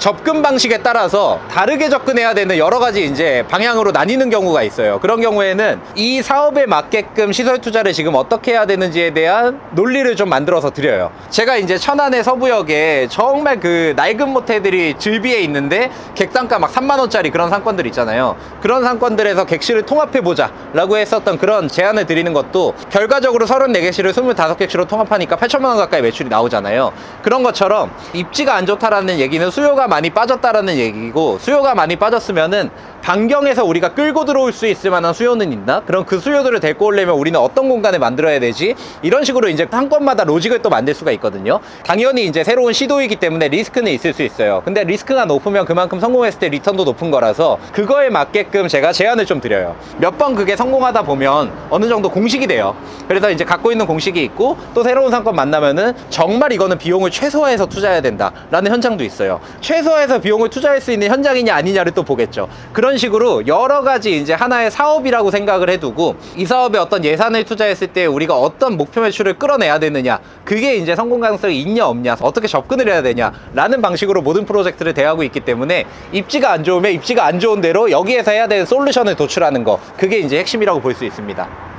접근 방식에 따라서 다르게 접근해야 되는 여러 가지 이제 방향으로 나뉘는 경우가 있어요. 그런 경우에는 이 사업에 맞게끔 시설 투자를 지금 어떻게 해야 되는지에 대한 논리를 좀 만들어서 드려요. 제가 이제 천안의 서부역에 정말 그 낡은 모텔들이 즐비해 있는데 객단가 막 3만 원짜리 그런 상권들 있잖아요. 그런 상권들에서 객실을 통합해 보자라고 했었던 그런 제안을 드리는 것도 결과적으로 34객실을 25객실로 통합하니까 8천만 원 가까이 매출이 나오잖아요. 그런 것처럼 입지가 안 좋다라는 얘기는 수요가 많이 빠졌다라는 얘기고 수요가 많이 빠졌으면은 반경에서 우리가 끌고 들어올 수 있을 만한 수요는 있나? 그럼 그 수요들을 데리고 오려면 우리는 어떤 공간을 만들어야 되지? 이런 식으로 이제 상권마다 로직을 또 만들 수가 있거든요. 당연히 이제 새로운 시도이기 때문에 리스크는 있을 수 있어요. 근데 리스크가 높으면 그만큼 성공했을 때 리턴도 높은 거라서 그거에 맞게끔 제가 제안을 좀 드려요. 몇 번 그게 성공하다 보면 어느 정도 공식이 돼요. 그래서 이제 갖고 있는 공식이 있고 또 새로운 상권 만나면은 정말 이거는 비용을 최소화해서 투자해야 된다라는 현장도 있어요. 최소화해서 비용을 투자할 수 있는 현장이냐 아니냐를 또 보겠죠. 그런 식으로 여러 가지 이제 하나의 사업이라고 생각을 해두고 이 사업에 어떤 예산을 투자했을 때 우리가 어떤 목표 매출을 끌어내야 되느냐 그게 이제 성공 가능성이 있냐 없냐 어떻게 접근을 해야 되냐라는 방식으로 모든 프로젝트를 대하고 있기 때문에 입지가 안 좋으면 입지가 안 좋은 대로 여기에서 해야 되는 솔루션을 도출하는 거 그게 이제 핵심이라고 볼 수 있습니다.